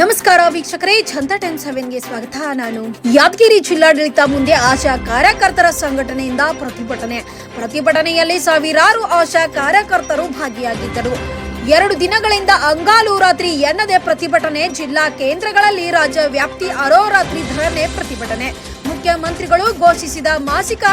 ನಮಸ್ಕಾರ ವೀಕ್ಷಕರೇ ಚಂದ ಟೆನ್ ಸೆವೆನ್ ಸೆವೆನ್ಗೆ ಸ್ವಾಗತ. ನಾನು ಯಾದಗಿರಿ ಜಿಲ್ಲಾಡಳಿತ ಮುಂದೆ ಆಶಾ ಕಾರ್ಯಕರ್ತರ ಸಂಘಟನೆಯಿಂದ ಪ್ರತಿಭಟನೆ. ಪ್ರತಿಭಟನೆಯಲ್ಲಿ ಸಾವಿರಾರು ಆಶಾ ಕಾರ್ಯಕರ್ತರು ಭಾಗಿಯಾಗಿದ್ದರು. ಎರಡು ದಿನಗಳಿಂದ ಅಂಗಾಲು ರಾತ್ರಿ ಎನ್ನದೆ ಪ್ರತಿಭಟನೆ, ಜಿಲ್ಲಾ ಕೇಂದ್ರಗಳಲ್ಲಿ ರಾಜ್ಯ ವ್ಯಾಪ್ತಿ ಅರೋರಾತ್ರಿ ಧರಣೆ ಪ್ರತಿಭಟನೆ. ಮುಖ್ಯಮಂತ್ರಿಗಳು ಘೋಷಿಸಿದ ಮಾಸಿಕ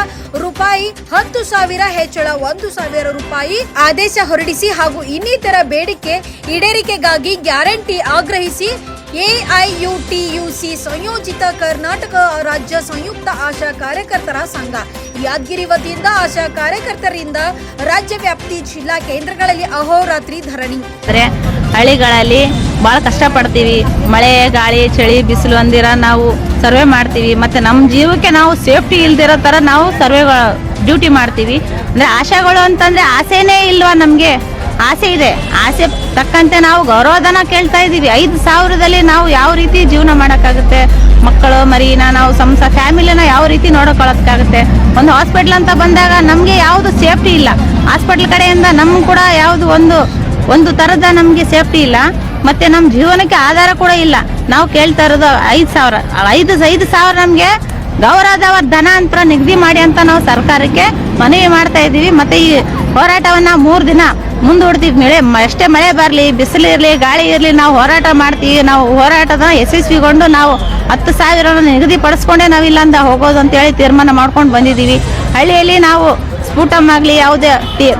ರೂಪಾಯಿ ಹತ್ತು ಸಾವಿರ, ಹೆಚ್ಚಳ ಒಂದು ಸಾವಿರ ರೂಪಾಯಿ ಆದೇಶ ಹೊರಡಿಸಿ ಹಾಗೂ ಇನ್ನಿತರ ಬೇಡಿಕೆ ಈಡೇರಿಕೆಗಾಗಿ ಗ್ಯಾರಂಟಿ ಆಗ್ರಹಿಸಿ ಎಐಯುಟಿಯುಸಿ ಸಂಯೋಜಿತ ಕರ್ನಾಟಕ ರಾಜ್ಯ ಸಂಯುಕ್ತ ಆಶಾ ಕಾರ್ಯಕರ್ತರ ಸಂಘ. ಯಾದಗಿರಿ ವತಿಯಿಂದ ಆಶಾ ಕಾರ್ಯಕರ್ತರಿಂದ ರಾಜ್ಯ ವ್ಯಾಪ್ತಿ ಜಿಲ್ಲಾ ಕೇಂದ್ರಗಳಲ್ಲಿ ಅಹೋರಾತ್ರಿ ಧರಣಿ. ಹಳ್ಳಿಗಳಲ್ಲಿ ಭಾಳ ಕಷ್ಟಪಡ್ತೀವಿ. ಮಳೆ, ಗಾಳಿ, ಚಳಿ, ಬಿಸಿಲು ಅಂದಿರ ನಾವು ಸರ್ವೆ ಮಾಡ್ತೀವಿ. ಮತ್ತು ನಮ್ಮ ಜೀವಕ್ಕೆ ನಾವು ಸೇಫ್ಟಿ ಇಲ್ದಿರೋ ಥರ ನಾವು ಸರ್ವೆ ಡ್ಯೂಟಿ ಮಾಡ್ತೀವಿ. ಅಂದರೆ ಆಶಾಗಳು ಅಂತಂದರೆ ಆಸೆನೇ ಇಲ್ವಾ ನಮಗೆ? ಆಸೆ ಇದೆ. ಆಸೆ ತಕ್ಕಂತೆ ನಾವು ಗೌರವಧನ ಕೇಳ್ತಾ ಇದ್ದೀವಿ. ಐದು ಸಾವಿರದಲ್ಲಿ ನಾವು ಯಾವ ರೀತಿ ಜೀವನ ಮಾಡೋಕ್ಕಾಗುತ್ತೆ? ಮಕ್ಕಳು, ಮರಿನ, ನಾವು ಸಂಸ ಫ್ಯಾಮಿಲಿನ ಯಾವ ರೀತಿ ನೋಡ್ಕೊಳ್ಳೋದಕ್ಕಾಗುತ್ತೆ? ಒಂದು ಹಾಸ್ಪಿಟ್ಲ್ ಅಂತ ಬಂದಾಗ ನಮಗೆ ಯಾವುದು ಸೇಫ್ಟಿ ಇಲ್ಲ. ಹಾಸ್ಪಿಟ್ಲ್ ಕಡೆಯಿಂದ ನಮ್ಗೆ ಕೂಡ ಯಾವುದು ಒಂದು ಒಂದು ಥರದ ನಮಗೆ ಸೇಫ್ಟಿ ಇಲ್ಲ. ಮತ್ತೆ ನಮ್ಮ ಜೀವನಕ್ಕೆ ಆಧಾರ ಕೂಡ ಇಲ್ಲ. ನಾವು ಕೇಳ್ತಾ ಇರೋದು ಐದು ಸಾವಿರ. ಐದು ಐದು ಸಾವಿರ ನಮಗೆ ಗೌರವದವ ಧನ ಅಂತ ನಿಗದಿ ಮಾಡಿ ಅಂತ ನಾವು ಸರ್ಕಾರಕ್ಕೆ ಮನವಿ ಮಾಡ್ತಾ ಇದ್ದೀವಿ. ಮತ್ತೆ ಈ ಹೋರಾಟವನ್ನು ಮೂರು ದಿನ ಮುಂದೂಡ್ತೀವಿ ಮಳೆ ಮ- ಎಷ್ಟೇ ಮಳೆ ಬರಲಿ, ಬಿಸಿಲು ಇರಲಿ, ಗಾಳಿ ಇರಲಿ, ನಾವು ಹೋರಾಟ ಮಾಡ್ತೀವಿ. ನಾವು ಹೋರಾಟದ ಯಶಸ್ವಿಗೊಂಡು ನಾವು ಹತ್ತು ಸಾವಿರ ನಿಗದಿಪಡಿಸ್ಕೊಂಡೇ ನಾವು ಅಂತ ಹೋಗೋದು ಅಂತೇಳಿ ತೀರ್ಮಾನ ಮಾಡ್ಕೊಂಡು ಬಂದಿದ್ದೀವಿ. ಹಳ್ಳಿಯಲ್ಲಿ ನಾವು ಸ್ಫೂಟಮ್ ಆಗಲಿ ಯಾವುದೇ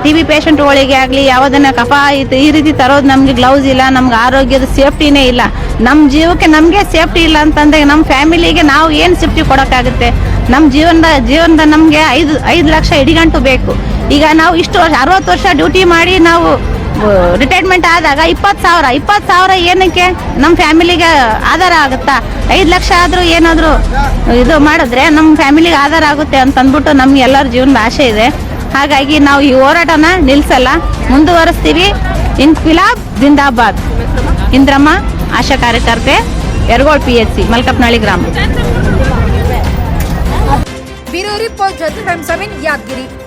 ಟಿ ಬಿ ಪೇಷಂಟ್ಗಳಿಗೆ ಆಗಲಿ, ಯಾವುದನ್ನು ಕಫ ಆಯಿತು ಈ ರೀತಿ ತರೋದು ನಮಗೆ ಗ್ಲೌಸ್ ಇಲ್ಲ, ನಮ್ಗೆ ಆರೋಗ್ಯದ ಸೇಫ್ಟಿನೇ ಇಲ್ಲ. ನಮ್ಮ ಜೀವಕ್ಕೆ ನಮಗೆ ಸೇಫ್ಟಿ ಇಲ್ಲ ಅಂತಂದ್ರೆ ನಮ್ಮ ಫ್ಯಾಮಿಲಿಗೆ ನಾವು ಏನು ಸೇಫ್ಟಿ ಕೊಡೋಕ್ಕಾಗುತ್ತೆ? ನಮ್ಮ ಜೀವನದ ಜೀವನದ ನಮಗೆ ಐದು ಐದು ಲಕ್ಷ ಇಡಿಗಂಟು ಬೇಕು. ಈಗ ನಾವು ಇಷ್ಟು ವರ್ಷ, ಅರವತ್ತು ವರ್ಷ ಡ್ಯೂಟಿ ಮಾಡಿ ನಾವು ರಿಟೈರ್ಮೆಂಟ್ ಆದಾಗ ಇಪ್ಪತ್ತು ಸಾವಿರ ಇಪ್ಪತ್ತು ಸಾವಿರ ಏನಕ್ಕೆ ನಮ್ಮ ಫ್ಯಾಮಿಲಿಗೆ ಆಧಾರ ಆಗುತ್ತಾ? ಐದು ಲಕ್ಷ ಆದರೂ ಏನಾದರೂ ಇದು ಮಾಡಿದ್ರೆ ನಮ್ಮ ಫ್ಯಾಮಿಲಿಗೆ ಆಧಾರ ಆಗುತ್ತೆ ಅಂತ ಅಂದ್ಬಿಟ್ಟು ನಮ್ಗೆ ಎಲ್ಲರ ಜೀವನದ ಆಸೆ ಇದೆ. ಹಾಗಾಗಿ ನಾವು ಈ ಹೋರಾಟನ ನಿಲ್ಸಲ್ಲ, ಮುಂದುವರಿಸ್ತೀವಿ. ಇನ್ಫಿಲಾಬ್ ಜಿಂದಾಬಾದ್. ಇಂದ್ರಮ್ಮ, ಆಶಾ ಕಾರ್ಯಕರ್ತೆ, Yaragol P H C Malkapnalli ಗ್ರಾಮ. ರಿಪೋರ್ಟ್ ಜೊತೆ ಯಾದಗಿರಿ.